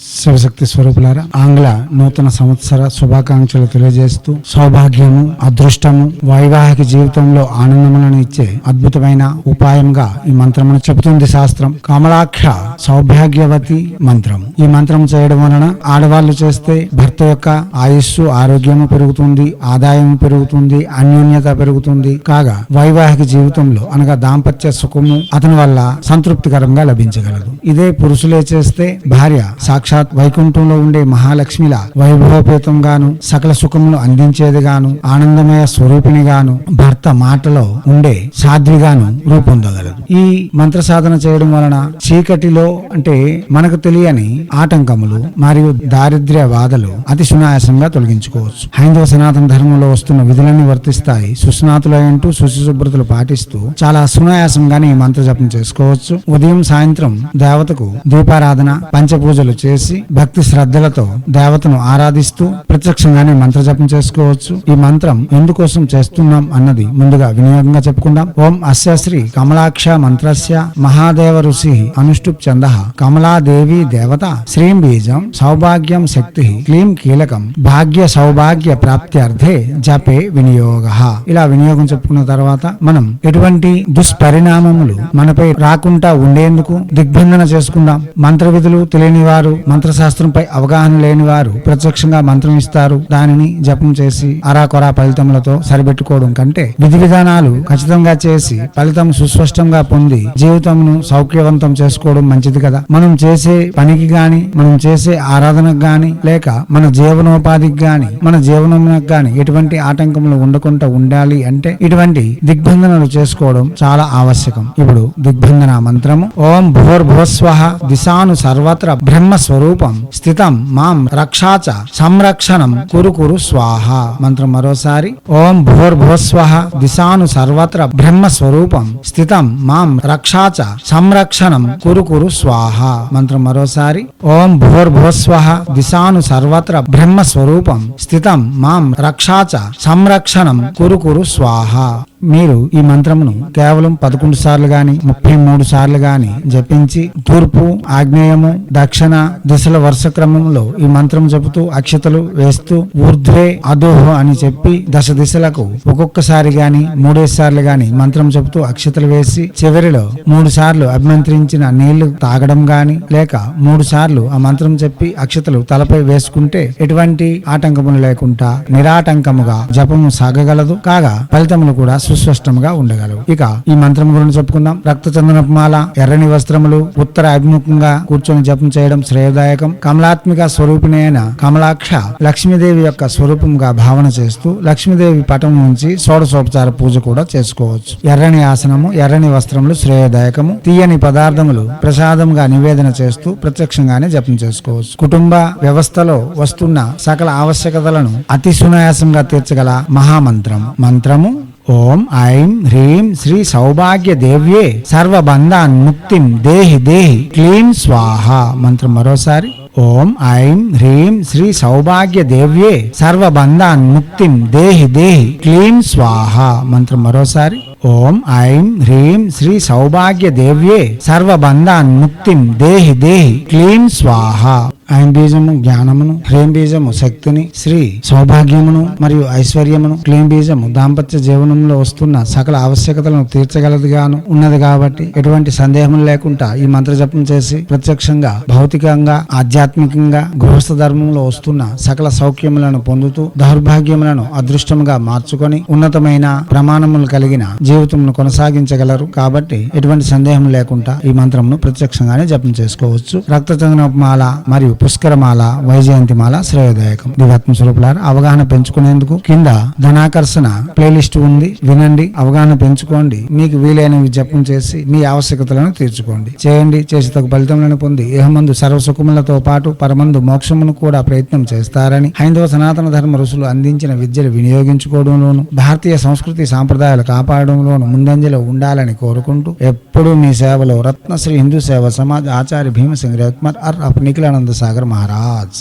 శివశక్తి స్వరూపులారా ఆంగ్ల నూతన సంవత్సర శుభాకాంక్షలు తెలియజేస్తూ సౌభాగ్యము అదృష్టము వైవాహిక జీవితంలో ఆనందములను ఇచ్చే అద్భుతమైన ఉపాయంగా ఈ మంత్రమును చెబుతుంది శాస్త్రం. కమలాక్ష సౌభాగ్యవతి మంత్రం. ఈ మంత్రం చేయడం వలన ఆడవాళ్ళు చేస్తే భర్త యొక్క ఆయుస్సు ఆరోగ్యము పెరుగుతుంది ఆదాయం పెరుగుతుంది అన్యోన్యత పెరుగుతుంది. కాగా వైవాహిక జీవితంలో అనగా దాంపత్య సుఖము అతని వల్ల సంతృప్తికరంగా లభించగలదు. ఇదే పురుషులే చేస్తే భార్య సాక్షి సాక్షాత్ వైకుంఠంలో ఉండే మహాలక్ష్మిల వైభవపేతంగాను సకల సుఖములు అందించేదిగాను ఆనందమయ స్వరూపిణిగాను భర్త మాటలో ఉండే సాధ్విగాను రూపొందగలదు. ఈ మంత్ర సాధన చేయడం వలన చీకటిలో అంటే మనకు తెలియని ఆటంకములు మరియు దారిద్ర్య బాధలు అతి సునాయాసంగా తొలగించుకోవచ్చు. హైందవ సనాతన ధర్మంలో వస్తున్న విధులన్నీ వర్తిస్తాయి. సుస్నాతులంటూ అంటూ శుభ్రతలు పాటిస్తూ చాలా సునాయాసంగానే ఈ మంత్ర జపం చేసుకోవచ్చు. ఉదయం సాయంత్రం దేవతకు దీపారాధన పంచపూజలు చేసి భక్తి శ్రద్ధలతో దేవతను ఆరాధిస్తూ ప్రత్యక్షంగానే మంత్ర జపం చేసుకోవచ్చు. ఈ మంత్రం ఎందుకోసం చేస్తున్నాం అన్నది ముందుగా వినియోగంగా చెప్పుకుందాం. ఓం అశ్యశ్రీ కమలాక్ష మంత్రస్య మహాదేవ ఋషి అనుష్టుప్ చంద కమలాదేవి దేవత శ్రీం బీజం సౌభాగ్యం శక్తి క్లీం కీలకం భాగ్య సౌభాగ్య ప్రాప్త్యర్థే జపే వినియోగ. ఇలా వినియోగం చెప్పుకున్న తర్వాత మనం ఎటువంటి దుష్పరిణామములు మనపై రాకుండా ఉండేందుకు దిగ్బంధన చేసుకుందాం. మంత్ర విధులు తెలియని వారు మంత్రశాస్త్రంపై అవగాహన లేని వారు ప్రత్యక్షంగా మంత్రం ఇస్తారు. దానిని జపం చేసి అరాకొరా ఫలితములతో సరిపెట్టుకోవడం కంటే విధి విధానాలు ఖచ్చితంగా చేసి ఫలితం సుస్పష్టంగా పొంది జీవితమును సౌఖ్యవంతం చేసుకోవడం మంచిది కదా. మనం చేసే పనికి గాని మనం చేసే ఆరాధనకు గాని లేక మన జీవనోపాధికి గాని మన జీవనమునకు గాని ఎటువంటి ఆటంకములు ఉండకుండా ఉండాలి అంటే ఇటువంటి దిగ్బంధనలు చేసుకోవడం చాలా ఆవశ్యకం. ఇప్పుడు దిగ్బంధన మంత్రము. ఓం భూర్భువస్వ దిశాను సర్వత్ర బ్రహ్మ స్వరూపం స్థితం మాం రక్షాచ సంరక్షణం కురు కురు స్వాహ. మంత్రం మరోసారి. ఓం భోర్భోస్వ దిశాను సర్వత్ర బ్రహ్మ స్వరూపం స్థితం మాం రక్షాచ సంరక్షణం కురు కురు స్వాహ. మంత్రం మరోసారి. ఓం భోర్భోస్వ దిశాను సర్వత్ర బ్రహ్మ స్వరూపం స్థితం మాం రక్షాచ సంరక్షణం కురు కురు స్వాహ. మీరు ఈ మంత్రమును కేవలం పదకొండు సార్లు గాని ముప్పై మూడు సార్లు గాని జపించి తూర్పు ఆగ్నేయము దక్షిణ దిశల వరుస క్రమంలో ఈ మంత్రం చెబుతూ అక్షతలు వేస్తూ ఊర్ధ్వే అధోహ అని చెప్పి దశ దిశలకు ఒక్కొక్కసారి గాని మూడేసార్లు గాని మంత్రం చెబుతూ అక్షతలు వేసి చివరిలో మూడు సార్లు అభిమంత్రించిన నీళ్ళు తాగడం గాని లేక మూడు సార్లు ఆ మంత్రం చెప్పి అక్షతలు తలపై వేసుకుంటే ఎటువంటి ఆటంకములు లేకుండా నిరాటంకముగా జపము సాగగలదు. కాగా ఫలితములు కూడా సుస్పష్టంగా ఉండగలవు. ఇక ఈ మంత్రం గురించి చెప్పుకుందాం. రక్త చందనపుమాల ఎర్రని వస్త్రములు ఉత్తర అభిముఖంగా కూర్చొని జపం చేయడం శ్రేయదాయకం. కమలాత్మిక స్వరూపిణి అయిన కమలాక్ష లక్ష్మీదేవి యొక్క స్వరూపంగా భావన చేస్తూ లక్ష్మీదేవి పటం నుంచి షోడశోపచార పూజ కూడా చేసుకోవచ్చు. ఎర్రని ఆసనము ఎర్రని వస్త్రములు శ్రేయదాయకము. తీయని పదార్థములు ప్రసాదంగా నివేదన చేస్తూ ప్రత్యక్షంగానే జపం చేసుకోవచ్చు. కుటుంబ వ్యవస్థలో వస్తున్న సకల ఆవశ్యకతలను అతి సునాయాసంగా తీర్చగల మహామంత్రం. మంత్రము ఓం ఐం హ్రీం శ్రీ సౌభాగ్య దేవ్యే సర్వబంధాన్ ముక్తిం దేహి దేహి క్లీం స్వాహ మంత్రం మరోసారి. ఓం ఐం హ్రీం శ్రీ సౌభాగ్య దేవ్యే సర్వబంధాన్ ముక్తిం దేహి దేహి క్లీం స్వాహ మంత్రం మరోసారి. ఓం ఐం హ్రీం శ్రీ సౌభాగ్య దేవ్యే సర్వబంధాన్ ముక్తిం దేహి దేహి క్లీం స్వాహ. ఐం బీజము జ్ఞానమును హ్రీం బీజము శక్తిని శ్రీ సౌభాగ్యమును మరియు ఐశ్వర్యమును క్లీం బీజము దాంపత్య జీవనంలో వస్తున్న సకల ఆవశ్యకతలను తీర్చగలదుగాను. ఉన్నది కాబట్టి ఎటువంటి సందేహం లేకుండా ఈ మంత్ర జపం చేసి ప్రత్యక్షంగా భౌతికంగా ఆధ్యాత్మికంగా గృహస్థ ధర్మంలో వస్తున్న సకల సౌఖ్యములను పొందుతూ దౌర్భాగ్యములను అదృష్టముగా మార్చుకొని ఉన్నతమైన ప్రమాణములు కలిగిన జీవితంను కొనసాగించగలరు. కాబట్టి ఎటువంటి సందేహం లేకుండా ఈ మంత్రమును ప్రత్యక్షంగానే జపం చేసుకోవచ్చు. రక్తచందనమాల మరియు పుష్కరమాల వైజయంతిమాల శ్రేయోదాయకం. దివాత్మ స్వరూపులారా అవగాహన పెంచుకునేందుకు కింద ధనాకర్షణ ప్లేలిస్ట్ ఉంది. వినండి అవగాహన పెంచుకోండి. మీకు వీలైనవి జపం చేసి మీ ఆవశ్యకతలను తీర్చుకోండి. చేయండి చేసి తగు ఫలితములను పొంది ఏహమందు సర్వసుఖములతో పాటు పరమందు మోక్షమును కూడా ప్రయత్నం చేస్తారని హైందవ సనాతన ధర్మ ఋషులు అందించిన విద్యలు వినియోగించుకోవడంలోను భారతీయ సంస్కృతి సాంప్రదాయాలు కాపాడడం కాపాడడంలోను ముందంజలో ఉండాలని కోరుకుంటూ ఎప్పుడూ మీ సేవలో రత్నశ్రీ హిందూ సేవ సమాజ్ ఆచార్య భీమసింగ్ రత్మర్ అర్ అప్ నిఖిలానంద సాగర్ మహారాజ్.